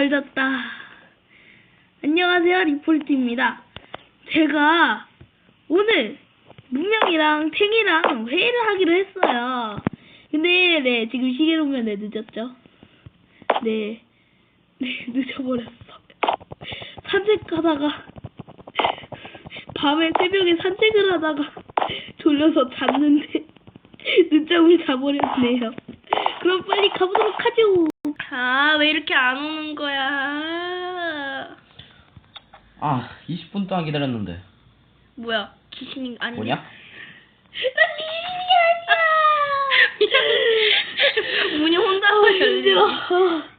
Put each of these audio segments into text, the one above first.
잘 잤다. 안녕하세요, 리포리트입니다. 제가 오늘 문명이랑 탱이랑 회의를 하기로 했어요. 근데, 네, 지금 시계로 보면 네, 늦었죠? 네, 네, 늦어버렸어. 산책하다가, 밤에 새벽에 산책을 하다가 졸려서 잤는데, 늦잠을 자버렸네요. 그럼 빨리 가보도록 하죠. 아, 왜 이렇게 안 오는 거야? 아, 20분 동안 기다렸는데. 뭐야, 귀신이 아니 뭐냐? 난 귀신이 아니야. 문이 혼자 열려.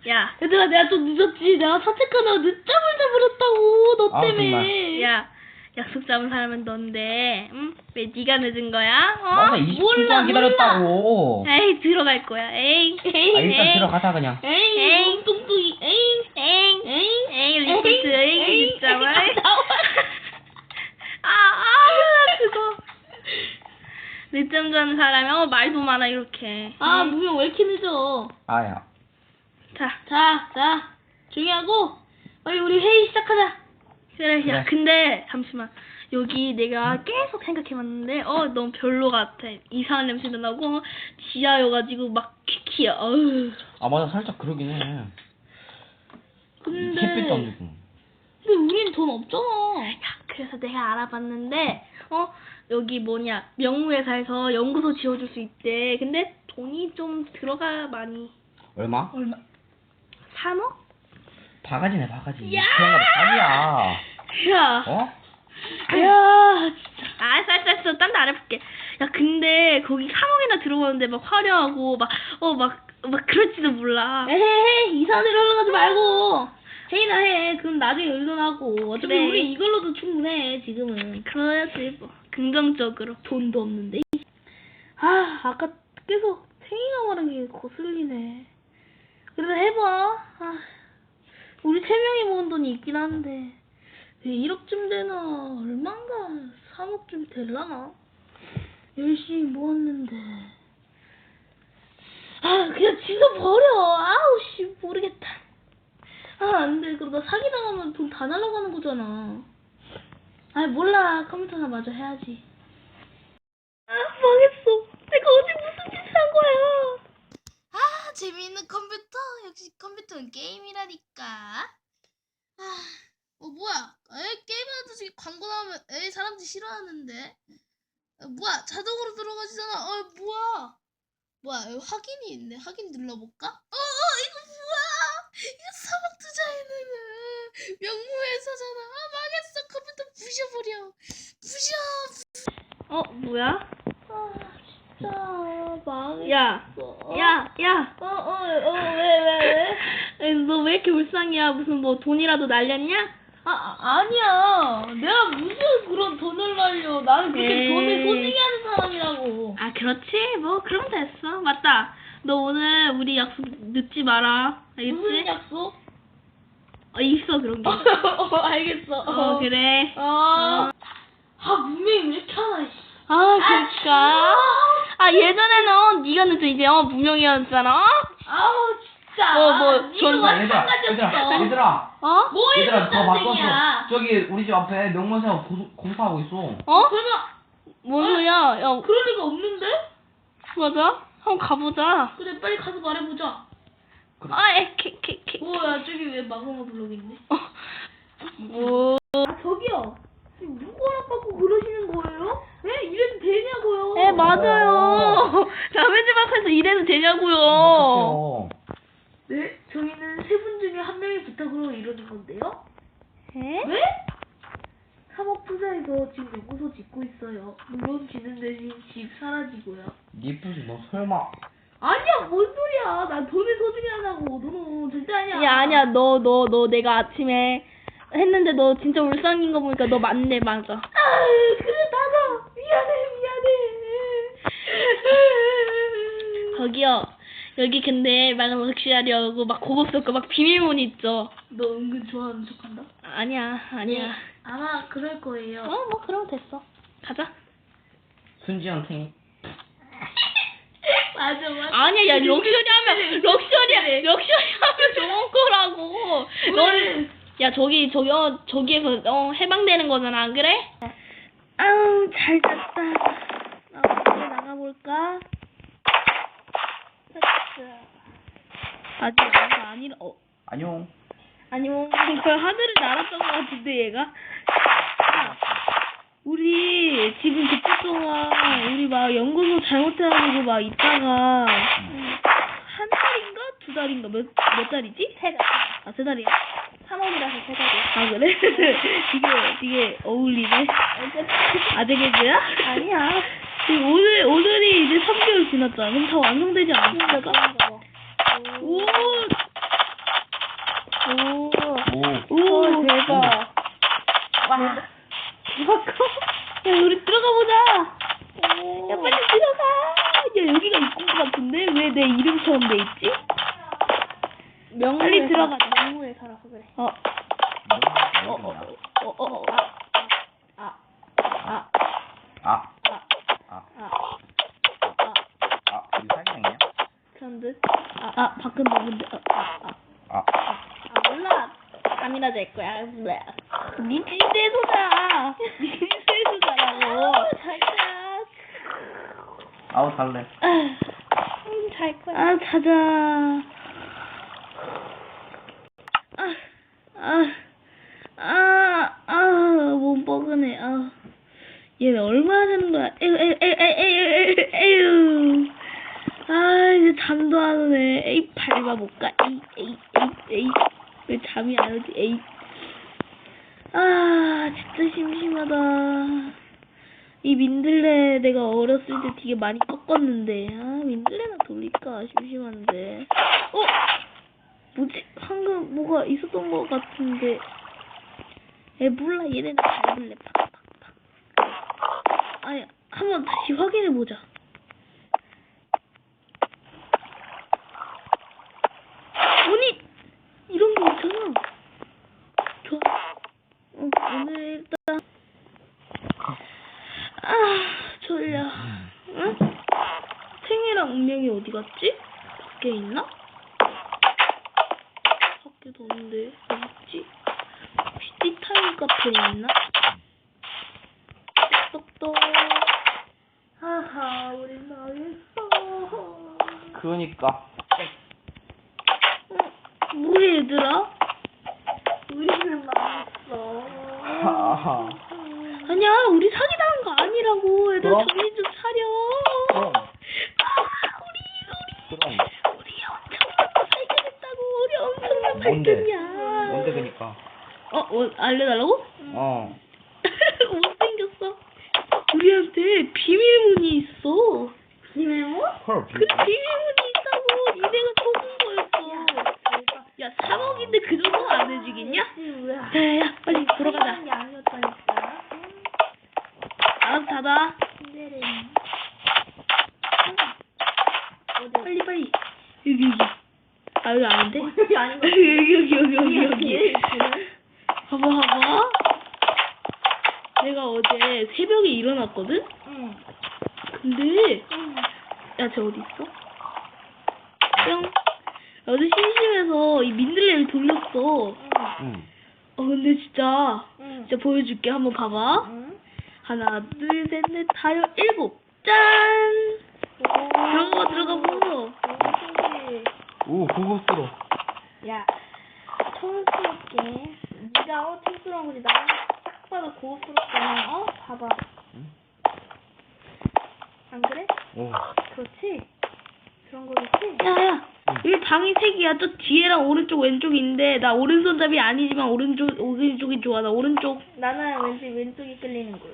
야, 얘들아, 내가 좀 늦었지. 내가 산책하다가 늦잠을 자버렸다고. 너 아우, 때문에. 정말. 야, 약속 잡은 사람은 넌데, 응? 왜 네가 늦은 거야? 어? 나가 20분 동안 기다렸다고. 에이, 들어갈 거야. 에이, 에이, 아, 일단 에이. 들어가자 그냥. 에이, 에이, 뚱뚱이, 에이, 에이, 에이, 에이, 리포트, 에이, 진짜 말. 아, 아, 나 그거. 늦잠 자는 사람이 어 말도 많아 이렇게. 아, 응? 무명 왜 이렇게 늦어? 아야. 자, 자, 자, 조용히 하고, 빨리 우리 회의 시작하자. 그래, 야, 그래. 근데 잠시만. 여기 내가 계속 생각해봤는데, 어, 너무 별로 같아. 이상한 냄새도 나고, 지하여가지고 막 키키야. 어휴. 아 맞아 살짝 그러긴 해. 근데, 햇빛도 안 주고. 근데 우린 돈 없잖아. 야, 그래서 내가 알아봤는데, 어, 여기 뭐냐, 명무회사에서 연구소 지어줄 수 있대. 근데 돈이 좀 들어가 많이. 얼마? 얼마? 3억? 바가지네 바가지. 야! 그런 거 바가지야. 야, 어? 야, 진짜. 알았어, 알았어, 알았어. 딴 데 알아볼게. 야, 근데 거기 3억이나 들어가는데 막 화려하고, 막, 어, 막, 막 그럴지도 몰라. 에헤이, 이상한 데로 흘러가지 말고. 회의나 해. 그럼 나중에 의논하고. 어차피 그래. 우리 이걸로도 충분해, 지금은. 그래야지, 뭐. 긍정적으로. 돈도 없는데. 아, 아까 계속 생이가 말한 게 거슬리네. 그래도 해봐. 아, 우리 세 명이 모은 돈이 있긴 한데. 왜 1억쯤 되나? 얼만가? 3억쯤 될라나? 열심히 모았는데. 아, 그냥 지금 버려. 아우, 씨, 모르겠다. 아, 안 돼. 그러다 사기당하면 돈 다 날아가는 거잖아. 아, 몰라. 컴퓨터나 마저 해야지. 아, 망했어. 내가 어제 무슨 짓을 한 거야. 아, 재미있는 컴퓨터. 역시 컴퓨터는 게임이라니까. 아, 어, 뭐야. 에이, 게임하는 중에 광고 나오면, 에이, 사람들이 싫어하는데. 어, 뭐야, 자동으로 들어가지잖아. 어, 뭐야. 뭐야, 여기 확인이 있네. 확인 눌러볼까? 어, 어, 이거 뭐야. 이거 사막 투자에는 명무회사잖아. 아, 망했어. 컴퓨터 부셔버려. 부셔. 어, 뭐야? 아, 진짜 망했어. 야, 야, 야. 어, 어, 어, 왜, 왜, 왜? 너 왜 이렇게 불쌍이야? 무슨 뭐 돈이라도 날렸냐? 아, 아, 아니야. 내가 무슨 그런 돈을 날려. 나는 그렇게 에이. 돈을 소중히 하는 사람이라고. 아, 그렇지. 뭐, 그럼 됐어. 맞다. 너 오늘 우리 약속 늦지 마라. 알겠지? 무슨 약속? 어, 있어, 그런 게. 어, 알겠어. 어, 그래. 어. 아, 분명히 왜 이렇게 하나, 씨. 아, 그러니까. 아, 예전에는 네가 늦어 이제 어, 무명이었잖아. 아우, 진짜. 어, 뭐, 전- 완전 얘들아, 가졌어. 얘들아, 얘들아, 어? 뭐 얘들아 더 바꿨어. 야 저기 우리 집 앞에 명문사가 고수- 공사하고 있어. 어? 설마, 뭔 소리야? 야, 그럴 리가 없는데? 맞아? 한번 가보자. 그래, 빨리 가서 말해보자. 그래. 아, 에, 캐, 캐, 캐. 뭐야, 저기 왜 마구마 블록 있네? 어, 뭐. 아, 저기요. 지금 누구 허락 받고 그러시는 거예요? 네? 이래도 되냐고요? 에, 맞아요. 남의 집 앞에서 이래도 되냐고요. 네? 저희는 세 분 중에 한 명의 부탁으로 이러는 건데요? 에? 왜? 3억 투자해서 지금 연구소 짓고 있어요. 물론 지는 대신 집 사라지고요. 니쁘지 너 설마. 아니야, 뭔 소리야. 난 돈을 소중히 하냐고. 너는 절대 아니야. 야, 아니야. 너, 너, 너 내가 아침에 했는데 너 진짜 울상인 거 보니까 너 맞네, 맞아. 아유, 그래, 나가. 미안해, 미안해. 저기요. 여기 근데 막 럭셔리하고 막 고급스럽고 막 비밀문이 있죠. 너 은근 좋아하는 척 한다? 아니야, 아니야. 아마 그럴 거예요. 어, 뭐 그럼 됐어. 가자. 순지한 탱이. 맞아, 맞아. 아니야, 야 럭셔리 하면 럭셔리 럭셔리 하면 좋은 거라고. 야 저기 저기 어 저기에서 어 해방되는 거잖아 안 그래? 아우 잘 잤다. 나 밖에 나가볼까? 자, 아직 아무가 아니라 어 안녕. 아니 뭐그 하늘을 날았던 것 같은데 얘가 야, 우리 지금 그때 동안 우리 막 연구소 잘못해가지고 막 있다가 한 달인가 두 달인가 몇 몇 달이지? 세 달. 아 세 달이야? 3월이라서 세 달이야. 아 그래? 이게 되게 어울리네. 아재개그야? 아니야. 지금 오늘 오늘이 이제 3개월 지났잖아. 그럼 다 완성되지 않았을까? 오, 오. 오. 오, 오 대박. 와. 야 우리 들어가 보자. 오. 야 빨리 들어가. 야 여기가 입구 같은데 왜 내 이름처럼 돼 있지? 명무에 빨리 들어가자. 명무에 살아서 그래. 어, 어, 뭐, 어, 어, 어, 어. 아. 아. 아. 아. 아. 아. 우리 사귀었냐? 듯. 아, 아 밖은 누군데? 어, 아, 아. 아. 아 몰라. 밤이나 될 거야. 몰라. 니 찐대소자. 니 찐대소자라고. 자자. 아우 잘래. 잘 거야. 아 자자. 아, 아, 아, 아, 몸 뻐근해. 아, 얘 얼마나 자는 거야? 에휴, 에휴, 에휴, 에휴, 에휴, 에휴. 아, 이제 잠도 안 오네. 에이, 밟아볼까? 에이, 에이, 에이, 에이. 왜 잠이 안 오지? 에이. 아, 진짜 심심하다. 이 민들레 내가 어렸을 때 되게 많이 꺾었는데. 아 민들레나 돌릴까 심심한데. 어? 뭐지? 방금 뭐가 있었던 것 같은데. 에 몰라. 얘네는 밟을래 팍팍팍. 아니 한번 다시 확인해 보자. 아니 이런 게 있잖아 어, 오늘 일단 아 졸려 응? 탱이랑 운명이 어디 갔지? 밖에 있나? 밖에도 없는데 어디 있지? 혹시 티타임 카페에 있나? 똑똑똑 하하 우리 망했어. 그러니까. 어, 뭐해 얘들아? 우리는 망했어. 아니야 우리 사기당한 거 아니라고 그럼? 정신 좀 차려 그럼. 아 우리 우리 그럼. 우리 엄청난 발견했다고 우리 엄청난 뭔데? 발견이야 뭔데 그니까. 어, 뭐 알려달라고? 어. 못생겼어. 우리한테 비밀문이 있어. 비밀모? 헐. 그 비밀문이 있다고. 니네가 속은 거였어. 야, 3억인데 그 정도 안 해주겠냐? 뭐야? 야, 야, 빨리 들어가자. 게 아니었다니까. 알아서 닫아. 빨리, 빨리. 여기, 여기. 아, 여기 아닌데? 여기 아닌 거. 여기, 여기, 여기, 여기, 여기. 여기. 봐봐, 봐봐. 내가 어제 새벽에 일어났거든? 응. 근데, 응. 야, 쟤 어디 있어? 뿅. 어제 심심해서 이 민들레를 돌렸어. 응. 어, 근데 진짜, 응. 진짜 보여줄게. 한번 봐봐. 응. 하나, 둘, 셋, 넷, 다, 여, 일곱. 짠! 들어가, 들어가, 보여. 신기해. 오 고급스러. 야, 촌스럽게. 네가 어 촌스러운 거지. 나는 딱 봐도 고급스럽잖아. 어? 봐봐. 응? 안 그래? 오. 그렇지? 그런 거겠지? 야, 야. 여기 방이 세 개야. 저 뒤에랑 오른쪽, 왼쪽이 있는데, 나 오른손잡이 아니지만 오른쪽, 오른쪽이 좋아. 나 오른쪽. 나는 왠지 왼쪽이 끌리는 걸.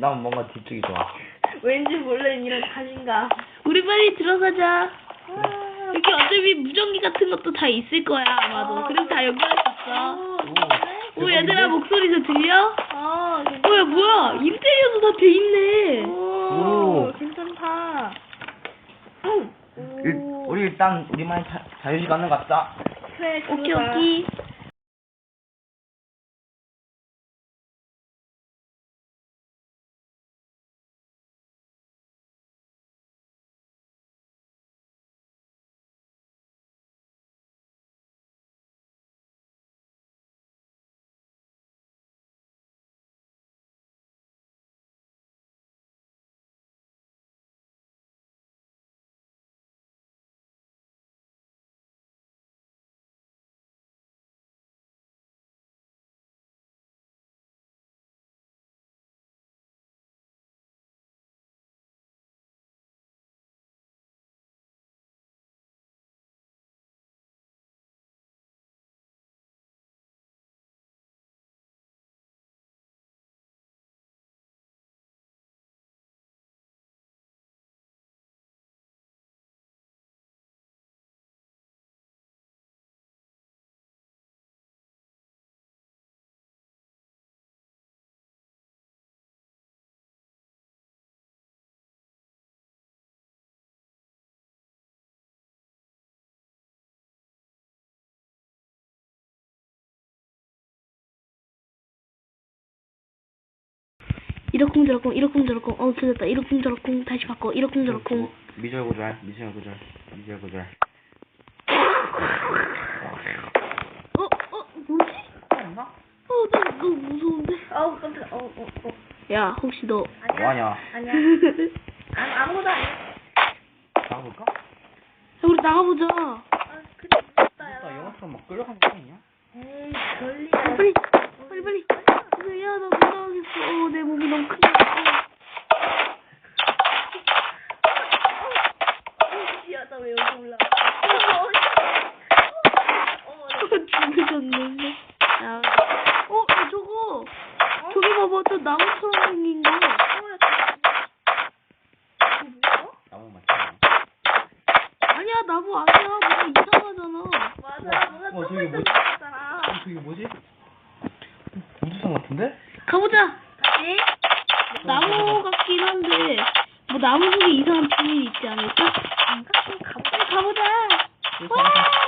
난 뭔가 뒤쪽이 좋아. 왠지 몰래 이런 자신감. 우리 빨리 들어가자. 아, 여기 어차피 무전기 같은 것도 다 있을 거야, 아마도. 어. 그래서 다 연결할 수 있어. 오, 오. 오, 얘들아, 목소리 저 들려? 아, 뭐야, 뭐야. 인테리어도 다 돼 있네. 오, 오. 괜찮다. 일, 오, 우리 일단 우리만의 자, 자유시간을 갖자. 그래, 오케이. 오케이. 이러쿵저러쿵 이러쿵저러쿵 어 틀렸다 이러쿵저러쿵 다시 바꿔 이러쿵저러쿵 미절 고절, 미절 고절, 미절 고절. 어? 어? 뭐지? 맞나? 어, 나 너무 무서운데? 어우 깜짝이야. 어어 어. 어. 야, 혹시 너 뭐하냐? 아니야. 아무 아무것도 아니야. 나가볼까? 우리 나가보자. 아 그게 무섭다 나 야. 영화처럼 막 끌려가는 거 아니냐? 에이 별리야. 빨리, 빨리, 빨리. 그래, 야, 나못 나가겠어. 어, 내 몸이 너무 크다. 야 나 왜 여기 올라? 어, 죽으셨네. 야, 어, 야, 저거. 저기 봐봐, 저 나무처럼 생긴 거. 나무. 아니야, 나무 아니야. 뭔가 이상하잖아. 맞아 뭔가 어, 저기 똥을 뭐지? 잖아 어, 저게 뭐지? 있었던 것 같은데? 가보자. 네? 나무 같긴 한데 뭐 나무 속에 이상한 비밀이 있지 않을까? 안가? 가보자. 가보자. 와!